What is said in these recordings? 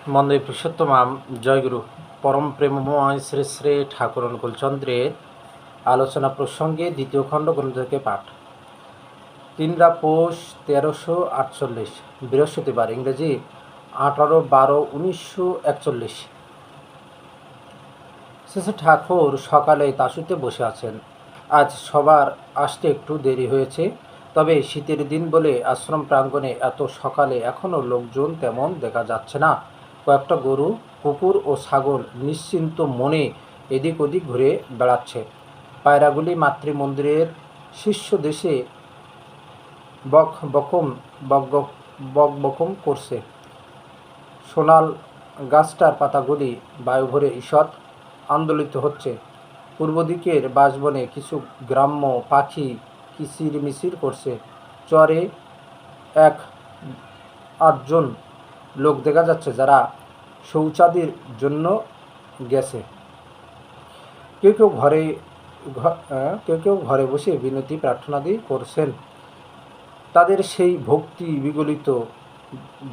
মন্দে পুরুষোত্তমাম, জয়গুরু পরম প্রেমময় শ্রী শ্রী ঠাকুর অনুকূলচন্দ্রের আলোচনা প্রসঙ্গে দ্বিতীয় খণ্ড গ্রন্থ থেকে পাঠ। তিনরা পৌষ তেরোশো আটচল্লিশ, বৃহস্পতিবার, ইংরেজি, আঠারো বারো উনিশশো একচল্লিশ। শেষে ঠাকুর সকালে তাসুতে বসে আছেন। আজ সবার আসতে একটু দেরি হয়েছে, তবে শীতের দিন বলে আশ্রম প্রাঙ্গণে এত সকালে এখনও লোকজন তেমন দেখা যাচ্ছে না। কয়েকটা গরু, কুকুর ও ছাগল নিশ্চিন্ত মনে এদিক ওদিক ঘুরে বেড়াচ্ছে। পায়রাগুলি মাতৃমন্দিরের শীর্ষ দেশে বক বকম বক বক- বক বকম করছে। সোনাল গাছটার পাতাগুলি বায়ু ভরে ঈষৎ আন্দোলিত হচ্ছে। পূর্ব দিকের বাসবনে কিছু গ্রাম্য পাখি কিচির মিচির করছে। চরে এক আটজন লোক দেখা যাচ্ছে যারা শৌচাদির জন্য গেছে। কেউ কেউ ঘরে কেউ কেউ ঘরে বসে বিনতি প্রার্থনাদি করছেন। তাদের সেই ভক্তি বিগলিত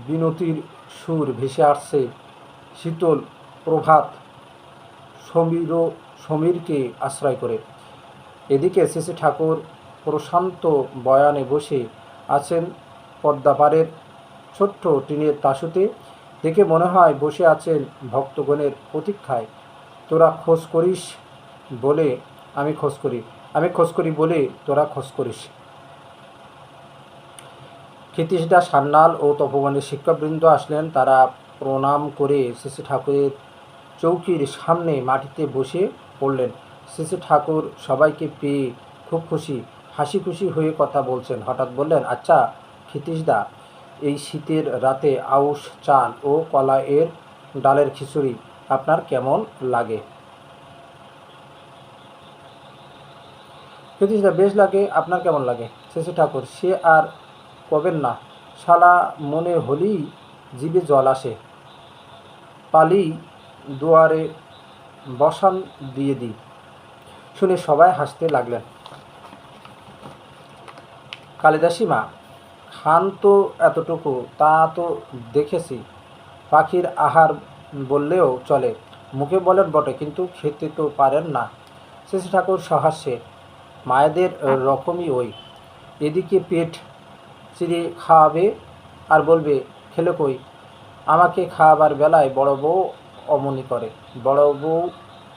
বিনতির সুর ভেসে আসছে। শীতল প্রভাত সমীর সমীরকে আশ্রয় করে। এদিকে শেষে ঠাকুর প্রশান্ত বয়ানে বসে আছেন পদ্মাপাড়ের ছোট্ট টিনের তাসুতে দেখে মনে হয় বসে আছেন ভক্তগণের প্রতীক্ষায়। তোরা খোঁজ করিস বলে আমি খোঁজ করি, আমি খোঁজ করি বলে তোরা খোঁজ করিস। ক্ষিতীশদা সান্যাল ও তপবনের শিক্ষাবৃন্দ আসলেন। তারা প্রণাম করে শ্রী ঠাকুরের চৌকির সামনে মাটিতে বসে পড়লেন। শ্রী ঠাকুর সবাইকে পেয়ে খুব খুশি, হাসি খুশি হয়ে কথা বলছেন। হঠাৎ বললেন আচ্ছা ক্ষিতীশদা এই শীতের রাতে আউশ চাল ও কলা এর ডালের খিচুড়ি আপনার কেমন লাগে? বেশ লাগে, আপনার কেমন লাগে? শেষে ঠাকুর, সে আর কবেন না। শালা মনে হলেই জিভে জল আসে। পালি দুয়ারে বসান দিয়ে দিই। শুনে সবাই হাসতে লাগলেন। কালিদাসী মা খান তো এতটুকু, তা তো দেখেছি। পাখির আহার বললেও চলে। মুখে বলেন বটে, কিন্তু খেতে তো পারেন না। শেষে ঠাকুর সহাস্যে, মায়েদের রকমই ওই। এদিকে পেট চিড়ে খাওয়াবে আর বলবে, খেলে কই? আমাকে খাওয়াবার বেলায় বড় বউ অমনি করে। বড় বউ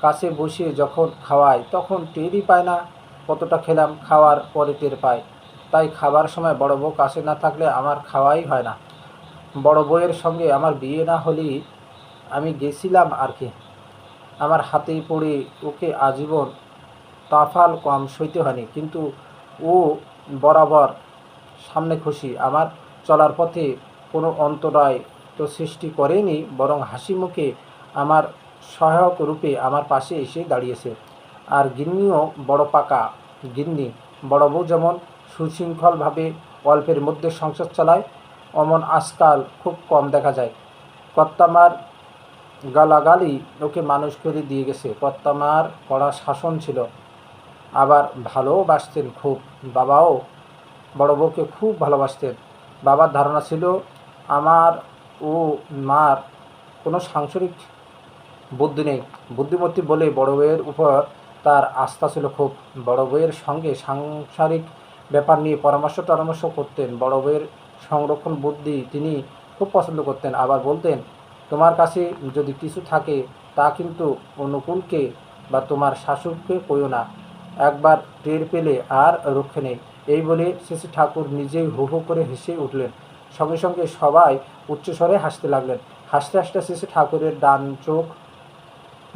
কাছে বসে যখন খাওয়ায়, তখন টেরই পায় না কতটা খেলাম, খাওয়ার পরে টের পায়। তাই খাবার সময় বড় বউ কাছে না থাকলে আমার খাওয়াই হয় না। বড় বউয়ের সঙ্গে আমার বিয়ে না হলেই আমি গেছিলাম আর কি। আমার হাতেই পড়ে ওকে আজীবন তাফাল কম সইতে হয়নি, কিন্তু ও বরাবর সামনে খুশি। আমার চলার পথে কোনো অন্তরায় তো সৃষ্টি করেনি, বরং হাসি মুখে আমার সহায়ক রূপে আমার পাশে এসে দাঁড়িয়েছে। আর গিন্নিও বড় পাকা গিন্নি। বড় বউ যেমন সুশৃঙ্খলভাবে অল্পের মধ্যে সংসার চালায়, অমন আজকাল খুব কম দেখা যায়। কর্তামার গালাগালি ওকে মানুষ করে দিয়ে গেছে। কর্তামার কড়া শাসন ছিল। আবার ভালোবাসতেন খুব। বাবাও বড় বউকে খুব ভালোবাসতেন। বাবার ধারণা ছিল, আমার ও মার কোনো সাংসারিক বুদ্ধি নেই। বুদ্ধিমতী বলে বড় বউয়ের উপর তার আস্থা ছিল খুব। বড় বউয়ের সঙ্গে সাংসারিক ব্যাপার নিয়ে পরামর্শ টরামর্শ করতেন। বড় বউয়ের সংরক্ষণ বুদ্ধি তিনি খুব পছন্দ করতেন। আবার বলতেন, তোমার কাছে যদি কিছু থাকে, তা কিন্তু অনুকূলকে বা তোমার শাশুড়কে কইও না। একবার টের পেলে আর রক্ষে নেই। এই বলে শ্রী ঠাকুর নিজেই হু করে হেসে উঠলেন। সঙ্গে সঙ্গে সবাই উচ্চস্বরে হাসতে লাগলেন। হাসতে হাসতে শ্রী ঠাকুরের ডান চোখ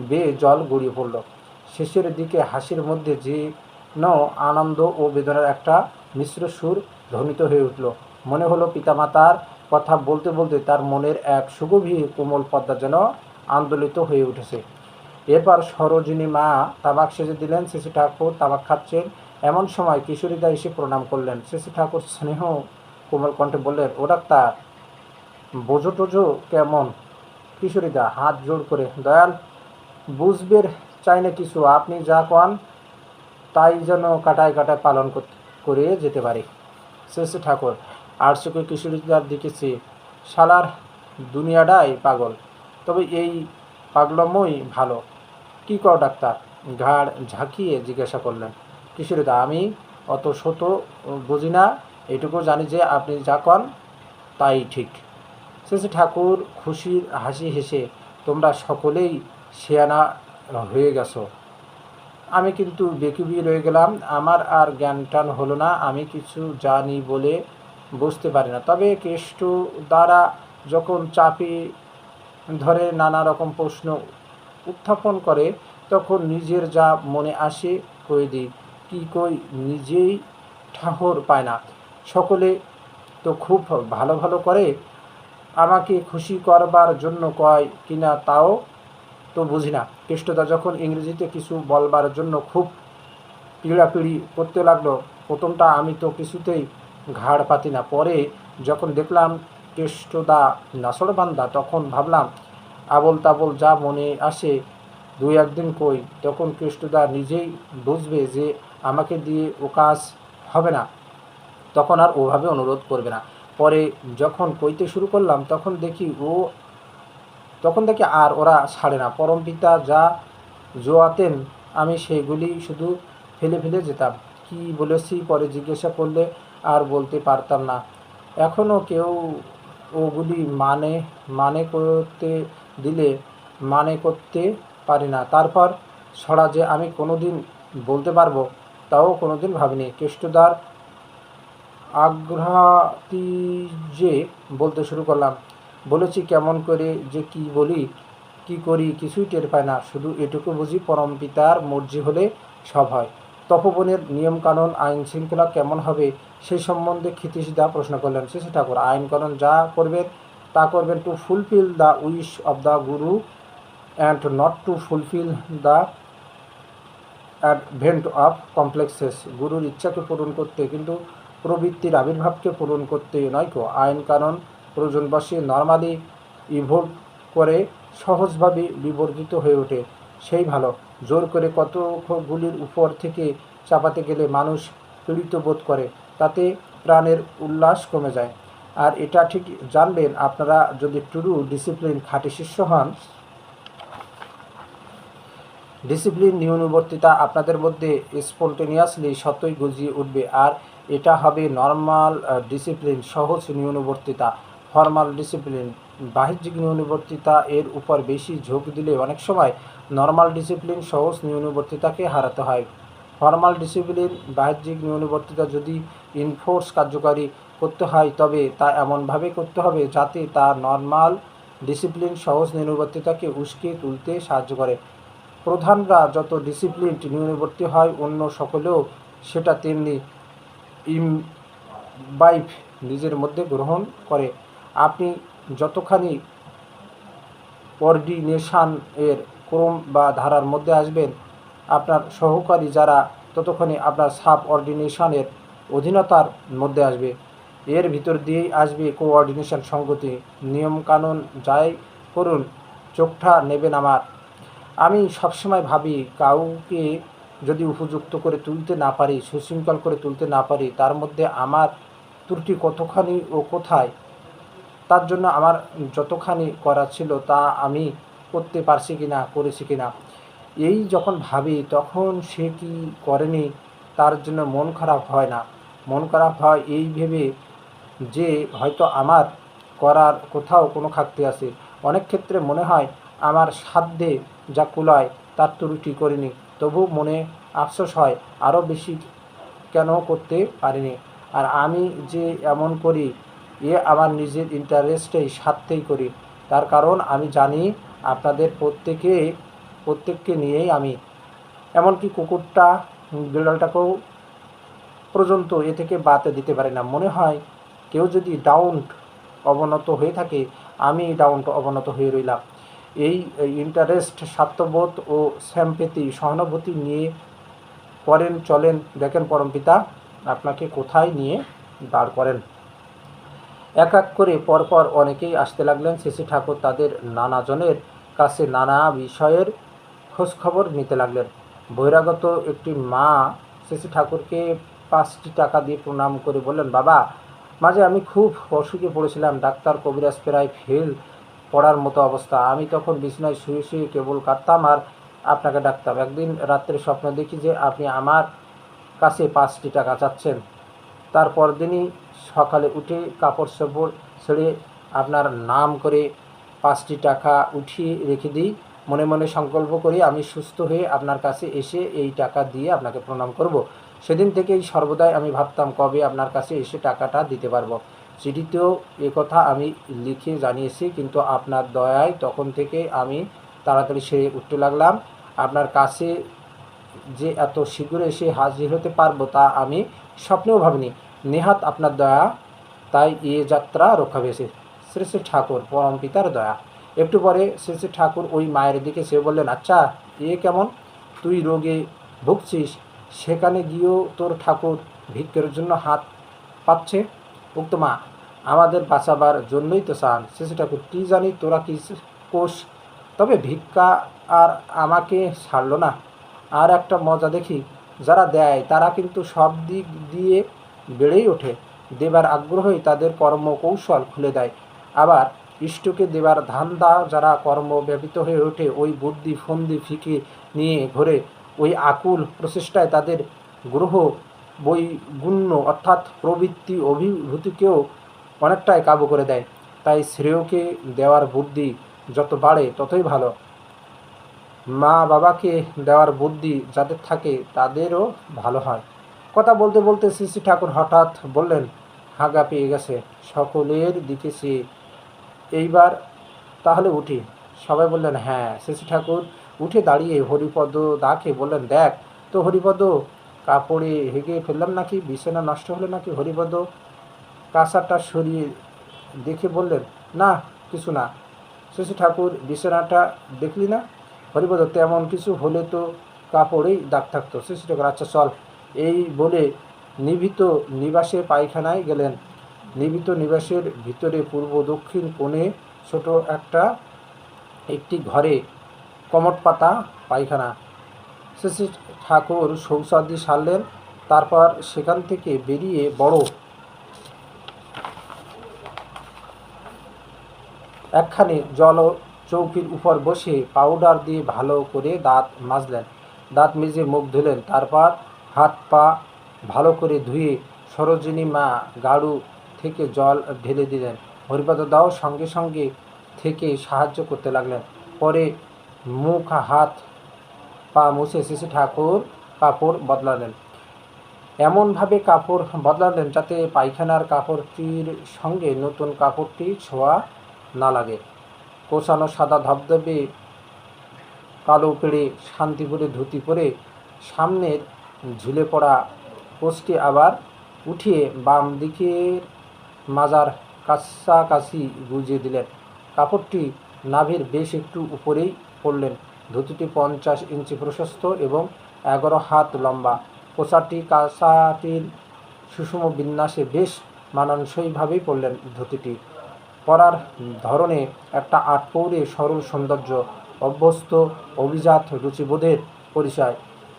বেয়ে জল গড়িয়ে পড়ল। শেষের দিকে হাসির মধ্যে যে আনন্দ ও বেদনার একটা মিশ্র সুর ধ্বনিত হয়ে উঠল। মনে হলো পিতামাতার কথা বলতে বলতে তার মনের এক সুগভীর কোমল পদ্মা যেন আন্দোলিত হয়ে উঠেছে। এরপর সরোজিনী মা তামাক সেজে দিলেন শিশু ঠাকুর তামাক খাচ্ছেন। এমন সময় কিশোরীদা এসে প্রণাম করলেন। শিশু ঠাকুর স্নেহ কোমল কণ্ঠে বললেন, ও ডাক্তার, বোঝো টোঝো কেমন? কিশোরীদা হাত জোড় করে, দয়াল, বুঝবের চাই না কিছু। আপনি যা কন তাই যেন কাটায় কাটায় পালন করে যেতে পারি। শেষে ঠাকুর আর চোখে কিশোরীদার দেখেছি শালার দুনিয়াটাই পাগল। তবে এই পাগলমই ভালো। কী কর ডাক্তার? ঘাড় ঝাঁকিয়ে জিজ্ঞাসা করলেন। কিশোরীদা, আমি অত শত বুঝি না। এটুকু জানি যে আপনি যা কন তাই ঠিক। শেষে ঠাকুর খুশির হাসি হেসে, তোমরা সকলেই শেয়ানা হয়ে গেছো। আমি কিন্তু বেকুবি রয়ে গেলাম। আমার আর জ্ঞান টান হলো না, আমি কিছু জানি বলে বুঝতে পারি না। তবে কেষ্ট দ্বারা যখন চাপে ধরে নানা রকম প্রশ্ন উত্থাপন করে, তখন নিজের যা মনে আসে কই দিই। কি কই নিজেই ঠাহর পায় না। সকলে তো খুব ভালো ভালো করে আমাকে খুশি করবার জন্য কয় কিনা তাও তো বুঝি না। কৃষ্ণদা যখন ইংরেজিতে কিছু বলবার জন্য খুব পিড়াপিড়ি করতে লাগল, প্রথমটা আমি তো কিছুতেই ঘাড় পাতি না। পরে যখন দেখলাম কেষ্টদা নাসড়বান্দা তখন ভাবলাম আবল তাবল যা মনে আসে দু একদিন কই, তখন কৃষ্ণদা নিজেই বুঝবে যে আমাকে দিয়ে ও কাজ হবে না। তখন আর ওভাবে অনুরোধ করবে না। পরে যখন কইতে শুরু করলাম, তখন দেখি ও তখন দেখি আর ওরা ছাড়ে না। পরম পিতা যা জোয়াতেন, আমি সেগুলি শুধু ফেলে ফেলে যেতাম। কি বলেছি পরে জিজ্ঞাসা করলে আর বলতে পারতাম না। এখনও কেউ ওগুলি মানে মানে করতে দিলে মানে করতে পারি না। তারপর ছড়া যে আমি কোনোদিন বলতে পারব, তাও কোনোদিন ভাবিনি। কেষ্টদার আগ্রহাতি যে বলতে শুরু করলাম বলেছি কেমন করে যে কি বলি, কি করি কিছুই টের পায় না। শুধু এটুকু বুঝি পরম পিতার মর্জি হলে সব হয়। তপবনের নিয়মকানুন, আইন শৃঙ্খলা কেমন হবে সেই সম্বন্ধে ক্ষিতীশদা প্রশ্ন করলেন। শেষে ঠাকুর, আইনকানুন যা করবেন তা করবেন to fulfil the wish of the guru and not to fulfil the advent of complexes গুরুর ইচ্ছাকে পূরণ করতে, কিন্তু প্রবৃত্তির আবির্ভাবকে পূরণ করতে নয় কো। আইন প্রয়োজন বসে নর্মালি ইভোল্ভ করে সহজভাবে বিবর্ধিত হয়ে ওঠে। সেই ভালো। জোর করে কতগুলির উপর থেকে চাপাতে গেলে মানুষ পীড়িত বোধ করে, তাতে প্রাণের উল্লাস কমে যায়। আর এটা ঠিক জানবেন, আপনারা যদি টুরু ডিসিপ্লিন খাঁটি শিষ্য হন, ডিসিপ্লিন নিয়নুবর্তিতা আপনাদের মধ্যে স্পন্টেনিয়াসলি সত্যই গজিয়ে উঠবে। আর এটা হবে নর্মাল ডিসিপ্লিন, সহজ নিয়নুবর্তিতা ফর্মাল ডিসিপ্লিন, বাহ্যিক নিয়নুবর্তিতা এর উপর বেশি ঝোঁক দিলে অনেক সময় নর্মাল ডিসিপ্লিন সহজ নিয়নুবর্তিতাকে হারাতে হয়। ফর্মাল ডিসিপ্লিন, বাহ্যিক নিয়নুবর্তিতা যদি ইনফোর্স কার্যকারী করতে হয়, তবে তা এমনভাবে করতে হবে যাতে তা নর্মাল ডিসিপ্লিন সহজ নিয়নুবর্তিতাকে উস্কে তুলতে সাহায্য করে। প্রধানরা যত ডিসিপ্লিন নিয়নুবর্তী হয়, অন্য সকলেও সেটা তেমনি ইমবাইভ নিজের মধ্যে গ্রহণ করে। আপনি যতখানি অর্ডিনেশান এর ক্রম বা ধারার মধ্যে আসবেন, আপনার সহকারী যারা, ততক্ষণে আপনার সাব অর্ডিনেশনের অধীনতার মধ্যে আসবে। এর ভিতর দিয়েই আসবে কোঅর্ডিনেশন সংগতি নিয়মকানুন যাই করুন, চোখটা নেবেন আমার। আমি সবসময় ভাবি, কাউকে যদি উপযুক্ত করে তুলতে না পারি, সুশৃঙ্খল করে তুলতে না পারি, তার মধ্যে আমার ত্রুটি কতখানি ও কোথায়? তার জন্য আমার যতখানি করা ছিল তা আমি করতে পারছি কি না করেছি কি না এই যখন ভাবি, তখন সে কি করেনি তার জন্য মন খারাপ হয় না। মন খারাপ হয় এই ভেবে যে হয়তো আমার করার কোথাও কোনো খাকতি আছে। অনেক ক্ষেত্রে মনে হয় আমার সাধ্যে যা কুলায় তার ত্রুটি করিনি। তবু মনে আফসোস হয়, আরও বেশি কেন করতে পারিনি? আর আমি যে এমন করি এ আমার নিজের ইন্টারেস্টেই স্বার্থেই করি। তার কারণ আমি জানি আপনাদের প্রত্যেকে, প্রত্যেককে নিয়েই আমি। এমনকি কুকুরটা, বিড়ালটাকেও পর্যন্ত এ থেকে বাতে দিতে পারি না। মনে হয় কেউ যদি ডাউন অবনত হয়ে থাকে, আমি ডাউন অবনত হয়ে রইলাম। এই ইন্টারেস্ট স্বার্থবোধ ও স্যাম্পেতি সহানুভূতি নিয়ে করেন, চলেন, দেখেন পরমপিতা আপনাকে কোথায় নিয়ে দাঁড় করেন? এক এক করে পরপর অনেকেই আসতে লাগলেন। শেষে ঠাকুর তাদের নানাজনের কাছে নানা বিষয়ের খোঁজখবর নিতে লাগলেন। বহিরাগত একটি মা শেষে ঠাকুরকে পাঁচটি টাকা দিয়ে প্রণাম করে বললেন, বাবা, মাঝে আমি খুব অসুখে পড়েছিলাম। ডাক্তার কবিরাজ প্রায় ফেল পড়ার মতো অবস্থা। আমি তখন বিছনায় শুয়ে শুয়ে কেবল কাটতাম আর আপনাকে ডাকতাম। একদিন রাত্রে স্বপ্ন দেখি যে আপনি আমার কাছে পাঁচটি টাকা চাচ্ছেন। তারপর দিনই সকালে উঠে কাপড় চোপড় ছেড়ে আপনার নাম করে পাঁচটি টাকা উঠিয়ে রেখে দিই। মনে মনে সংকল্প করি আমি সুস্থ হয়ে আপনার কাছে এসে এই টাকা দিয়ে আপনাকে প্রণাম করব। সেদিন থেকেই সর্বদাই আমি ভাবতাম কবে আপনার কাছে এসে টাকাটা দিতে পারব। চিঠিতেও কথা আমি লিখে জানিয়েছি, কিন্তু আপনার দয়ায় তখন থেকে আমি তাড়াতাড়ি সেরে উঠতে লাগলাম। আপনার কাছে যে এত শীঘ্র এসে হাজির হতে পারব তা আমি স্বপ্নেও ভাবিনি। নেহাত আপনার দয়া, তাই এ যাত্রা রক্ষা পেয়েছে। শ্রী শ্রী ঠাকুর, পরম পিতার দয়া। একটু পরে শ্রী শ্রী ঠাকুর ওই মায়ের দিকে সে বললেন আচ্ছা এ কেমন? তুই রোগে ভুগছিস? সেখানে গিয়েও তোর ঠাকুর ভিক্ষের জন্য হাত পাচ্ছে? উক্ত মা, আমাদের বাঁচাবার জন্যই তো চান। শ্রী ঠাকুর, কী জানি তোরা কি কোষ? তবে ভিক্ষা আর আমাকে ছাড়লো না। আর একটা মজা দেখি, যারা দেয়, তারা কিন্তু সব দিক দিয়ে বেড়েই ওঠে। দেবার আগ্রহই তাদের কর্মকৌশল খুলে দেয়। আবার ইষ্টকে দেবার ধান্দা যারা কর্ম ব্যতীত হয়ে ওঠে, ওই বুদ্ধি, ফন্দি ফিকে নিয়ে ঘোরে। ওই আকুল প্রচেষ্টায় তাদের গ্রহ, বৈগুণ্য অর্থাৎ প্রবৃত্তি অভিভূতিকেও অনেকটাই কাবু করে দেয়। তাই শ্রেয়কে দেওয়ার বুদ্ধি যত বাড়ে, ততই ভালো। মা বাবাকে দেওয়ার বুদ্ধি যাদের থাকে তাদেরও ভালো হয়। কথা বলতে বলতে শ্রী ঠাকুর হঠাৎ বললেন, হাগা পেয়ে গেছে, সকলের দিকে সে এইবার তাহলে উঠি। সবাই বললেন হ্যাঁ। শ্রী ঠাকুর উঠে দাঁড়িয়ে হরিপদ দাকে বললেন, দেখ, তো হরিপদ, কাপড়ে হেগে ফেললাম নাকি? বিছানা নষ্ট হলো নাকি? হরিপদ কাঁসাটা সরিয়ে দেখে বললেন, না, কিছু না। শ্রী ঠাকুর বিছানাটা দেখলি না? হরিপদ তেমন কিছু হলে তো কাপড়েই দাগ থাকতো। শ্রী ঠাকুর আচ্ছা চল। এই বলে নিভৃত নিবাসে পায়খানায় গেলেন। নিভৃত নিবাসের ভিতরে পূর্ব দক্ষিণ কোণে ছোট একটা, একটি ঘরে কমট পাতা পায়খানা। শ্রী ঠাকুর শৌচাদি সারলেন, তারপর সেখান থেকে বেরিয়ে বড় একখানি জল চৌকির উপর বসে পাউডার দিয়ে ভালো করে দাঁত মাজলেন। দাঁত মেজে মুখ ধুলেন। তারপর হাত পা ভালো করে ধুয়ে সরোজিনী মা গাড়ু থেকে জল ঢেলে দিলেন। হরিপদ দাও সঙ্গে সঙ্গে থেকে সাহায্য করতে লাগলেন। পরে মুখ, হাত, পা মুছে শিশু ঠাকুর কাপড় বদলালেন। এমনভাবে কাপড় বদলালেন যাতে পায়খানার কাপড়টির সঙ্গে নতুন কাপড়টি ছোঁয়া না লাগে। কোষানো সাদা ধবধবে কালো পেড়ে শান্তিপুরে ধুতি পরে সামনের ঝুলে পড়া পোস্টে আবার উঠিয়ে বাম দিকের মাজার কাছাকাছি গুজিয়ে দিলেন। কাপড়টি নাভের বেশ একটু উপরেই পড়লেন। ধুতিটি পঞ্চাশ ইঞ্চি প্রশস্ত এবং এগারো হাত লম্বা। পোশাকটি কাঁসাটির সুষম বিন্যাসে বেশ মানানসইভাবেই পড়লেন ধুতিটি। পরার ধরনে একটা আটপৌরে সরল সৌন্দর্য অভ্যস্ত অভিজাত রুচিবোধের পরিচয়।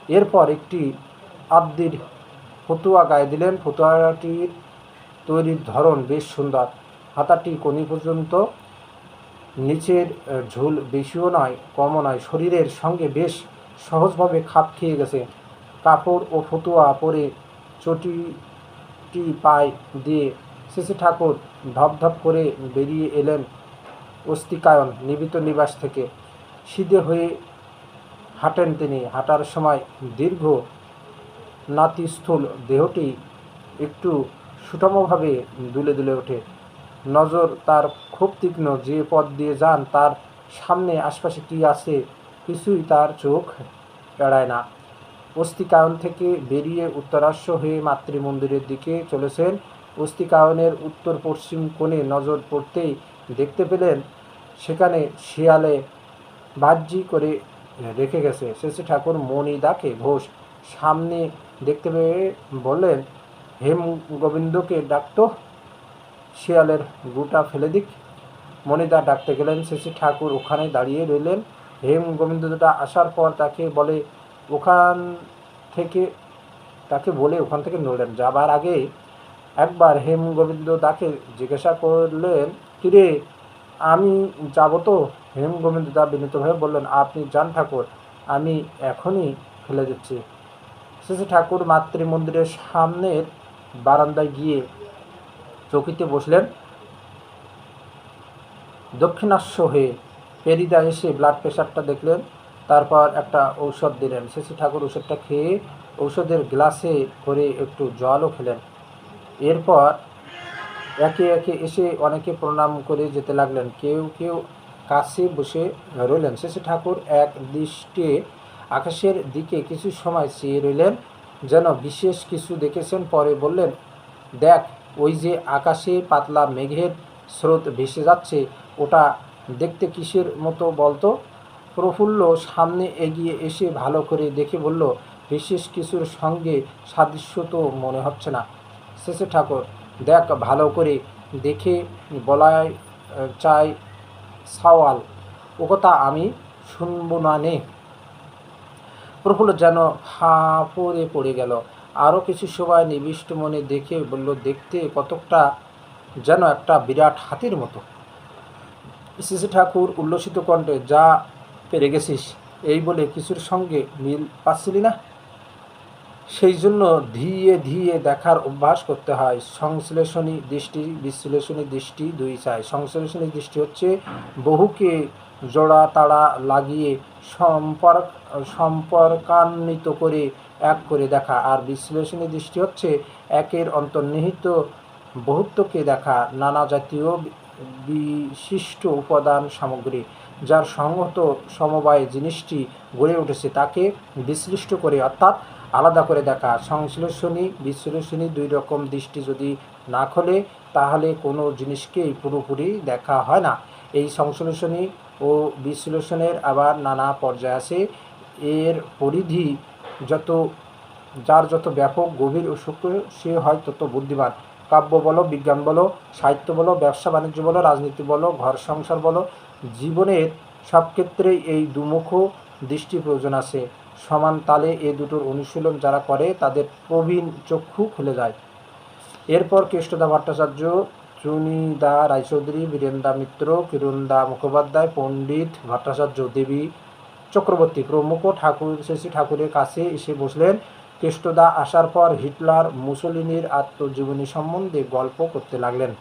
এরপর একটি আব্দির ফতুয়া গায়ে দিলেন। ফতুয়াটির তৈরির ধরন বেশ সুন্দর। হাতাটি কনি পর্যন্ত, নিচের ঝুল বেশিও নয়, কমও নয়। শরীরের সঙ্গে বেশ সহজভাবে খাপ খেয়ে গেছে। কাপড় ও ফতুয়া পরে চটিটি পায়ে দিয়ে শ্রী ঠাকুর ধপ ধপধপ করে বেরিয়ে এলেন অস্তিকায়ন, নিবিত নিবাস থেকে। সিধে হয়ে হাঁটেন তিনি। হাঁটার সময় দীর্ঘ নাতিস্থূল দেহটি একটু সুষমভাবে দুলে দুলে ওঠে। নজর তার খুব তীক্ষ্ণ। যে পথ দিয়ে যান, তার সামনে আশপাশে কী আছে কিছুই তার চোখ এড়ায় না। অস্তিকায়ন থেকে বেরিয়ে উত্তরাশ্ব হয়ে মাতৃমন্দিরের দিকে চলেছেন অস্তিকায়নের উত্তর পশ্চিম কোণে নজর পড়তেই দেখতে পেলেন, সেখানে শিয়ালে বাহ্যি করে রেখে গেছে। শেষে ঠাকুর মণিদাকে ঘোষ সামনে দেখতে পেয়ে বললেন, হেম গোবিন্দকে ডাকতো? শিয়ালের গুটা ফেলে দিক। মণিদা ডাকতে গেলেন শেষে ঠাকুর ওখানে দাঁড়িয়ে রইলেন। হেম গোবিন্দটা আসার পর তাকে বলে, ওখান থেকে, তাকে বলে ওখান থেকে নড়লেন। যাবার আগে একবার হেম গোবিন্দ দাকে জিজ্ঞাসা করলেন, কিরে, আমি যাব তো? হেম গোবিন্দ দা বিনীতভাবে বললেন, আপনি যান ঠাকুর, আমি এখনই ফেলে দিচ্ছি। শেষে ঠাকুর মাতৃ মন্দিরের সামনের বারান্দায় গিয়ে চকিতে বসলেন। দক্ষিণাস্য হয়ে পেরিদা এসে ব্লাড প্রেশারটা দেখলেন, তারপর একটা ঔষধ দিলেন। শেষে ঠাকুর ওষুধটা খেয়ে ঔষধের গ্লাসে করে একটু জলও খেলেন। এরপর একে একে এসে অনেকে প্রণাম করে যেতে লাগলেন। কেউ কেউ কাছে বসে রইলেন। শেষে ঠাকুর এক দৃষ্টে আকাশের দিকে কিছু সময় চেয়ে রইলেন, যেন বিশেষ কিছু দেখেছেন। পরে বললেন, দেখ, ওই যে আকাশে পাতলা মেঘের স্রোত ভেসে যাচ্ছে, ওটা দেখতে কিসের মতো বলতো? প্রফুল্ল সামনে এগিয়ে এসে ভালো করে দেখে বলল, বিশেষ কিছুর সঙ্গে সাদৃশ্য তো মনে হচ্ছে না। শেষে ঠাকুর, দেখ ভালো করে, দেখে বলায় চাই সাওয়াল। ও কথা আমি শুনব না নে। প্রফুল্ল যেন ফাঁপড়ে পড়ে গেল। আরও কিছু সময় নিবিষ্ট মনে দেখে বলল, দেখতে কতকটা যেন একটা বিরাট হাতির মতো। শিশু ঠাকুর উল্লসিত কণ্ঠে, যা পেরে গেছিস, এই বলে কিছুর সঙ্গে মিল পাচ্ছিলি না? সেই জন্য ধীয়ে ধীয়ে দেখার অভ্যাস করতে হয়। সংশ্লেষণী দৃষ্টি, বিশ্লেষণী দৃষ্টি দুই চাই। সংশ্লেষণী দৃষ্টি হচ্ছে বহুকে জোড়া তাড়া লাগিয়ে সম্পর্ক, সম্পর্কান্বিত করে এক করে দেখা। আর বিশ্লেষণী দৃষ্টি হচ্ছে একের অন্তর্নিহিত বহুত্বকে দেখা, নানা জাতীয় বিশিষ্ট উপাদান সামগ্রী, যার সংহত সমবায় জিনিসটি গড়ে উঠেছে। তাকে বিশ্লিষ্ট করে, অর্থাৎ আলাদা করে দেখা। সংশ্লেষণী, বিশ্লেষণী দুই রকম দৃষ্টি যদি না খোলে, তাহলে কোনো জিনিসকেই পুরোপুরি দেখা হয় না। এই সংশ্লেষণী ও বিশ্লেষণের আবার নানা পর্যায় আছে। এর পরিধি যত, যার যত ব্যাপক, গভীর ও সূক্ষ্ম, সে হয় তত বুদ্ধিমান। কাব্য বলো, বিজ্ঞান বলো, সাহিত্য বলো, ব্যবসা বাণিজ্য বলো, রাজনীতি বলো, ঘর সংসার বলো, জীবনের সব ক্ষেত্রেই এই দুমুখ দৃষ্টি প্রয়োজন আছে। সমান তালে এ দুটোর অনুশীলন যারা করে, তাদের প্রবীণ চক্ষু খুলে যায়। এরপর কৃষ্ণদা ভট্টাচার্য চুনিদা রায়চৌধুরী বীরেন্দা মিত্র, কিরণদা মুখোপাধ্যায়, পণ্ডিত ভট্টাচার্য দেবী চক্রবর্তী প্রমুখ ঠাকুর শ্রী ঠাকুরের কাছে এসে বসলেন। কৃষ্ণদা আসার পর হিটলার মুসলিনীর আত্মজীবনী সম্বন্ধে গল্প করতে লাগলেন।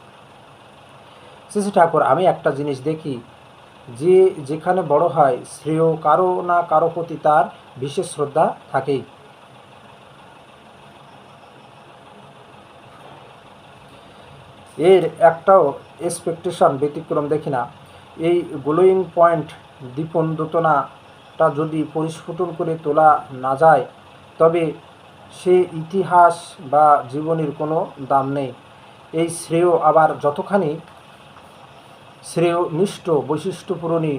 শ্রী ঠাকুর, আমি একটা জিনিস দেখি। যে যেখানে বড় হয়, শ্রেয় কারও না কারও প্রতি তার বিশেষ শ্রদ্ধা থাকেই। এর একটাও এক্সপেকটেশন ব্যতিক্রম দেখি না। এই গ্লোয়িং পয়েন্ট দীপন দোতনাটা যদি পরিস্ফুটন করে তোলা না যায়, তবে সে ইতিহাস বা জীবনের কোনো দাম নেই। এই শ্রেয় আবার যতখানি শ্রেয়নিষ্ঠ বৈশিষ্ট্যপূরণী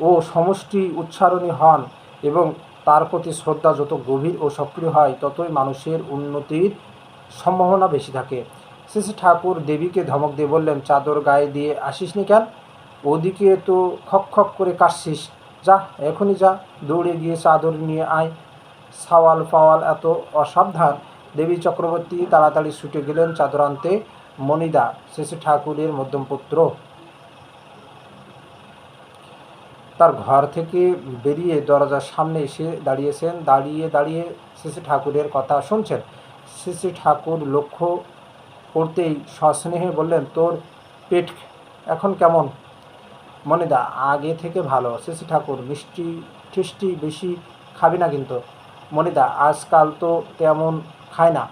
ও সমষ্টি উচ্চারণী হন এবং তার প্রতি শ্রদ্ধা যত গভীর ও সক্রিয় হয়, ততই মানুষের উন্নতির সম্ভাবনা বেশি থাকে। শ্রী ঠাকুর দেবীকে ধমক দিয়ে বললেন, চাদর গায়ে দিয়ে আসিস নি কেন? ওদিকে তো খক খক করে কাশছিস যা, এখনই যা, দৌড়ে গিয়ে চাদর নিয়ে আয়। সাওয়াল ফাওয়াল এত অসাবধান দেবী চক্রবর্তী তাড়াতাড়ি ছুটে গেলেন চাদর আনতে। মনিদা শেষে ঠাকুরের মধ্যম পুত্র তার ঘর থেকে বেরিয়ে দরজার সামনে এসে দাঁড়িয়েছেন। দাঁড়িয়ে দাঁড়িয়ে শ্রী ঠাকুরের কথা শুনছেন। শ্রী ঠাকুর লক্ষ্য করতেই সস্নেহে বললেন, তোর পেট এখন কেমন? মনিদা, আগে থেকে ভালো। শ্রী ঠাকুর, মিষ্টি টিষ্টি বেশি খাবি না কিন্তু। মনিদা, আজকাল তো তেমন খায় না।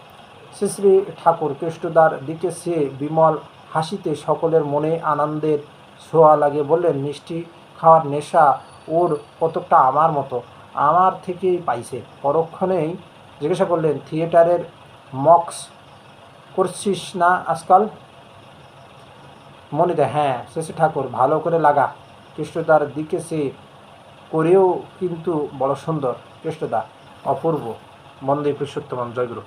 শ্রী ঠাকুর কৃষ্ণদার দিকে সে বিমল হাসিতে সকলের মনে আনন্দের ছোঁয়া লাগে বললেন, মিষ্টি খাওয়ার নেশা ওর কতকটা আমার মতো। আমার থেকেই পাইছে। পরক্ষণেই জিজ্ঞাসা করলেন, থিয়েটারের মক্স করছিস না আজকাল? মনিদা হ্যাঁ শেষে ঠাকুর, ভালো করে লাগা। কৃষ্ণদার দিকে সে করেও কিন্তু বড় সুন্দর। কৃষ্ণদা, অপূর্ব। মন্দে পুরুষোত্তম জয়গুরু।